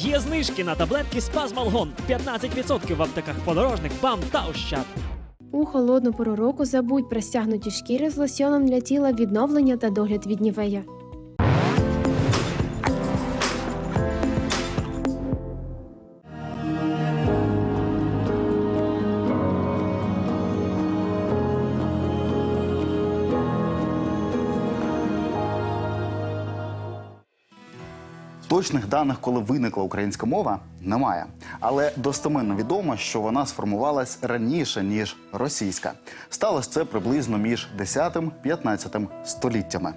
Є знижки на таблетки Спазмалгон 15% в аптеках подорожник, БАМ та Ощад. У холодну пору року забудь про стягнуті шкіри з лосьоном для тіла відновлення та догляд від нівея. Точних даних, коли виникла українська мова, немає. Але достеменно відомо, що вона сформувалась раніше ніж російська. Сталося це приблизно між 10-15 століттями.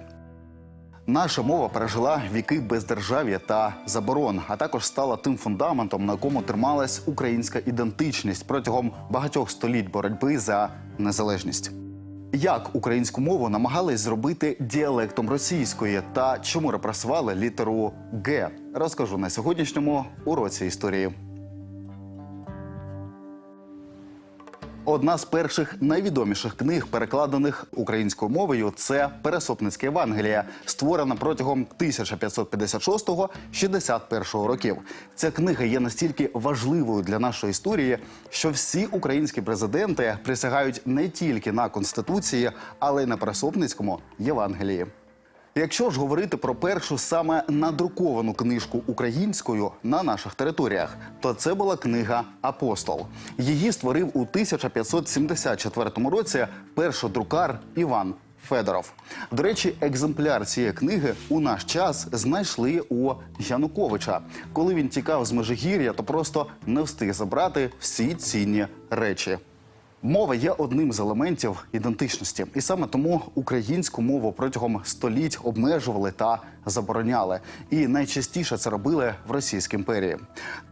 Наша мова пережила віки бездержав'я та заборон, а також стала тим фундаментом, на якому трималась українська ідентичність протягом багатьох століть боротьби за незалежність. Як українську мову намагались зробити діалектом російської та чому репресували літеру Г, розкажу на сьогоднішньому уроці історії. Одна з перших найвідоміших книг, перекладених українською мовою, це Пересопницьке Євангеліє, створена протягом 1556-61 років. Ця книга є настільки важливою для нашої історії, що всі українські президенти присягають не тільки на конституції, але й на Пересопницькому Євангелії. Якщо ж говорити про першу саме надруковану книжку українською на наших територіях, то це була книга Апостол. Її створив у 1574 році першодрукар Іван Федоров. До речі, екземпляр цієї книги у наш час знайшли у Януковича. Коли він тікав з Межигір'я, то просто не встиг забрати всі цінні речі. Мова є одним з елементів ідентичності, і саме тому українську мову протягом століть обмежували та забороняли. І найчастіше це робили в Російській імперії.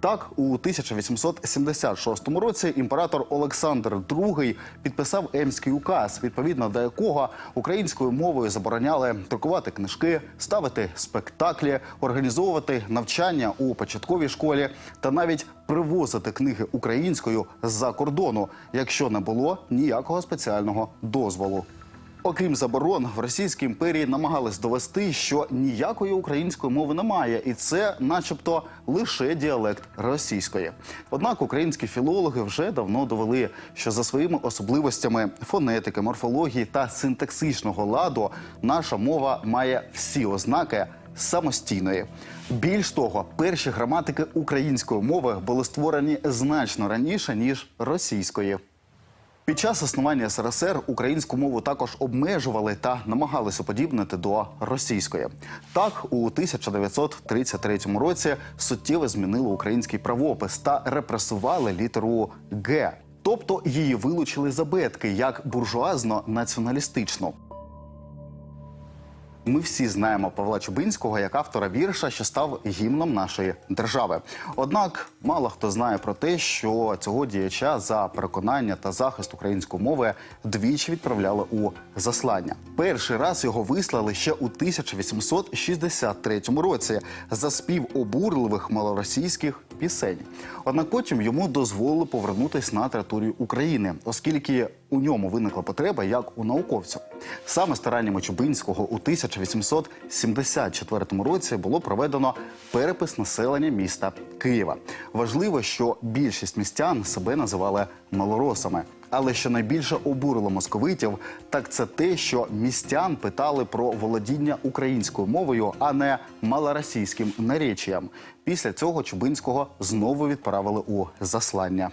Так, у 1876 році імператор Олександр II підписав Емський указ, відповідно до якого українською мовою забороняли друкувати книжки, ставити спектаклі, організовувати навчання у початковій школі та навіть привозити книги українською з-за кордону, якщо не було ніякого спеціального дозволу. Окрім заборон, в Російській імперії намагались довести, що ніякої української мови немає, і це, начебто, лише діалект російської. Однак українські філологи вже давно довели, що за своїми особливостями фонетики, морфології та синтаксичного ладу наша мова має всі ознаки самостійної. Більш того, перші граматики української мови були створені значно раніше ніж російської. Під час існування СРСР українську мову також обмежували та намагалися подібнити до російської. Так, у 1933 році суттєво змінили український правопис та репресували літеру Г. Тобто її вилучили забетки як буржуазно-націоналістичну. Ми всі знаємо Павла Чубинського як автора вірша, що став гімном нашої держави. Однак мало хто знає про те, що цього діяча за переконання та захист української мови двічі відправляли у заслання. Перший раз його вислали ще у 1863 році за спів обурливих малоросійських пісень. Однак потім йому дозволили повернутися на територію України, оскільки у ньому виникла потреба як у науковця. Саме стараннями Чубинського у 1874 році було проведено перепис населення міста Києва. Важливо, що більшість містян себе називали малоросами. Але що найбільше обурило московитів, так це те, що містян питали про володіння українською мовою, а не малоросійським наречіям. Після цього Чубинського знову відправили у заслання.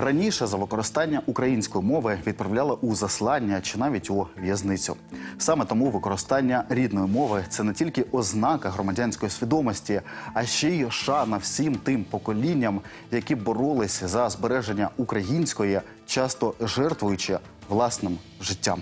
Раніше за використання української мови відправляли у заслання чи навіть у в'язницю. Саме тому використання рідної мови це не тільки ознака громадянської свідомості, а ще й шана всім тим поколінням, які боролись за збереження української, часто жертвуючи власним життям.